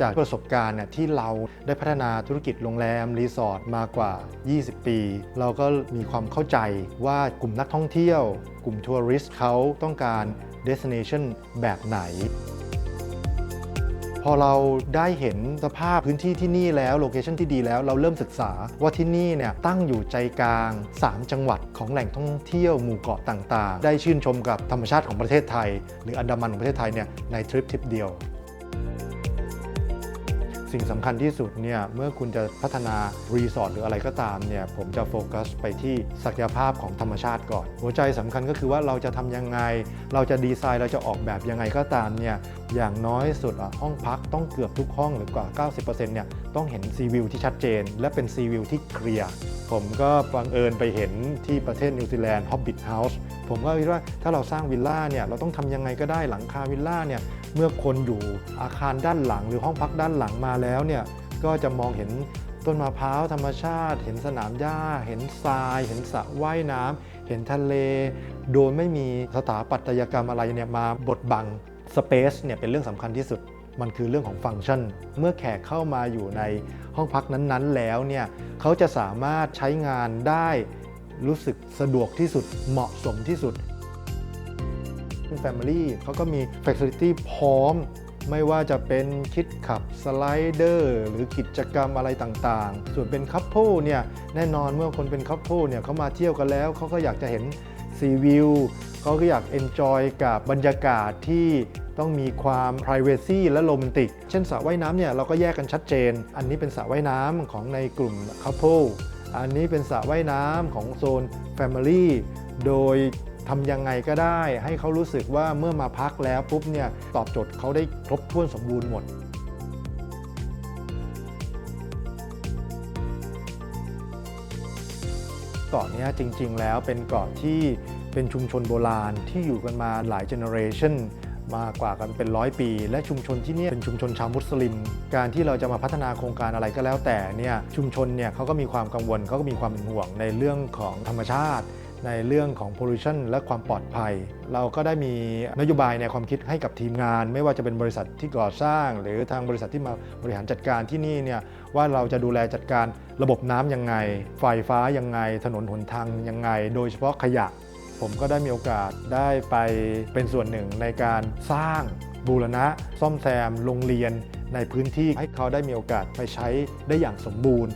จากประสบการณ์เนี่ยที่เราได้พัฒนาธุรกิจโรงแรมรีสอร์ทมากว่า 20 ปี เราก็มีความเข้าใจว่ากลุ่มนักท่องเที่ยว กลุ่มทัวริสต์เขาต้องการ destination แบบไหน พอเราได้เห็นสภาพพื้นที่ที่นี่แล้วโลเคชันที่ดีแล้วเราเริ่มศึกษาว่าที่นี่เนี่ยตั้งอยู่ใจกลาง 3 จังหวัดของแหล่งท่องเที่ยวหมู่เกาะต่างๆ ได้ชื่นชมกับธรรมชาติของประเทศไทย หรืออันดามันของประเทศไทยเนี่ยในทริปทริปเดียว สิ่งสำคัญที่สุดเนี่ยเมื่อคุณจะพัฒนารีสอร์ทหรืออะไรก็ตามเนี่ยผมจะโฟกัสไปที่ศักยภาพของธรรมชาติก่อน หัวใจสำคัญก็คือว่าเราจะทำยังไง เราจะดีไซน์เราจะออกแบบยังไงก็ตามเนี่ยอย่างน้อยสุดอะห้องพักต้องเกือบทุกห้องหรือกว่า 90%เนี่ยต้องเห็นซีวิวที่ชัดเจน และเป็นซีวิวที่เคลียร์ ผมก็บังเอิญไปเห็นที่ประเทศนิวซีแลนด์ Hobbit House ผมก็คิดว่าถ้าเราสร้างวิลล่าเนี่ยเราต้องทำยังไงก็ได้หลังคาวิลล่าเนี่ยเมื่อคนอยู่อาคารด้านหลังหรือห้องพักด้านหลังมาแล้วเนี่ยก็จะมองเห็นต้นมะพร้าวธรรมชาติ เห็นสนามหญ้า เห็นทราย เห็นสระว่ายน้ำเห็นทะเล โดยไม่มีสถาปัตยกรรมอะไรเนี่ยมาบดบังสเปซเนี่ยเป็นเรื่องสำคัญที่สุด มันคือเรื่องของฟังก์ชัน เมื่อแขกเข้ามาอยู่ในห้องพักนั้นๆ แล้วเนี่ยเขาจะสามารถใช้งานได้รู้สึกสะดวกที่สุดเหมาะสมที่สุด Family เขาก็มี Facility พร้อม ไม่ว่าจะเป็นคิดขับสไลเดอร์หรือกิจกรรมอะไรต่างๆ ส่วนเป็นคัพ p พ e เนี่ยแน่นอนเมื่อคนเป็นคัพ p พ e เนี่ยเขามาเที่ยวกันแล้วเขาก็อยากจะเห็นซีวิวเขาก็อยากเอนจอยกับบรรยากาศที่ ต้องมีความ p r i เวซีและโรแมนติก เช่นสระว่ายน้ำเนี่ยเราก็แยกกันชัดเจน อันนี้เป็นสระว่ายน้ำของในกลุ่มคัพ p พ e อันนี้เป็นสระว่ายน้ำของโซน Family โดยทำยังไงก็ได้ให้เขารู้สึกว่าเมื่อมาพักแล้วปุ๊บเนี่ยตอบโจทย์เขาได้ครบถ้วนสมบูรณ์หมดเกาะนี้จริงๆ แล้วเป็นเกาะที่เป็นชุมชนโบราณที่อยู่กันมาหลายเจเนอเรชัน มากว่ากันเป็นร้อยปี และชุมชนที่นี่เป็นชุมชนชาวมุสลิม การที่เราจะมาพัฒนาโครงการอะไรก็แล้วแต่เนี่ยชุมชนเนี่ยเขาก็มีความกังวลเขาก็มีความเป็นห่วงในเรื่องของธรรมชาติ ในเรื่องของ pollution และความปลอดภัย เราก็ได้มีนโยบายในความคิดให้กับทีมงาน ไม่ว่าจะเป็นบริษัทที่ก่อสร้าง หรือทางบริษัทที่มาบริหารจัดการที่นี่เนี่ยว่าเราจะดูแลจัดการระบบน้ำยังไง ไฟฟ้ายังไง ถนนหนทางยังไง โดยเฉพาะขยะ ผมก็ได้มีโอกาสได้ไปเป็นส่วนหนึ่งในการสร้างบูรณะ ซ่อมแซมโรงเรียนในพื้นที่ให้เขาได้มีโอกาสไปใช้ได้อย่างสมบูรณ์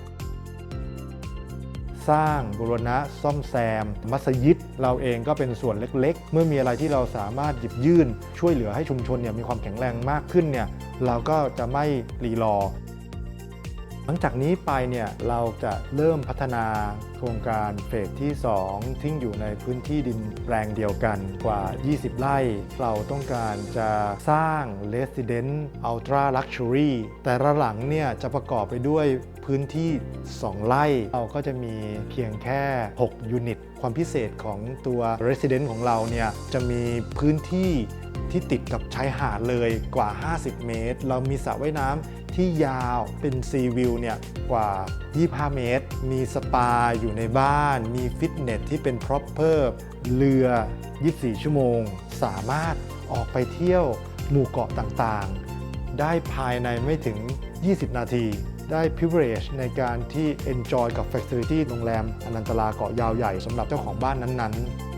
สร้างบูรณะซ่อมแซม มัสยิด เราเองก็เป็นส่วนเล็ก ๆ เมื่อมีอะไรที่เราสามารถหยิบยื่น ช่วยเหลือให้ชุมชนเนี่ยมีความแข็งแรงมากขึ้นเนี่ยเราก็จะไม่รีรอ หลังจากนี้ไปเนี่ยเราจะเริ่มพัฒนาโครงการเฟสที่ 2 ที่อยู่ในพื้นที่ดินแปลงเดียวกันกว่า 20 ไร่ เราต้องการจะสร้าง Resident Ultra Luxury แต่ละหลังเนี่ยจะประกอบไปด้วยพื้นที่ 2 ไร่ เราก็จะมีเพียงแค่ 6 ยูนิต ความพิเศษของตัว Resident ของเราเนี่ยจะมีพื้นที่ที่ติดกับชายหาดเลยกว่า 50 เมตร เรามีสระว่ายน้ำ ที่ยาวเป็นซีวิวเนี่ยกว่า 25 เมตร มีสปาอยู่ในบ้าน มีฟิตเนสที่เป็น proper เรือ 24 ชั่วโมง สามารถออกไปเที่ยวหมู่เกาะต่างๆ ได้ภายในไม่ถึง 20 นาทีได้ privilege ในการที่ enjoy กับ facility โรงแรมอนันตลาเกาะยาวใหญ่สำหรับเจ้าของบ้านนั้นๆ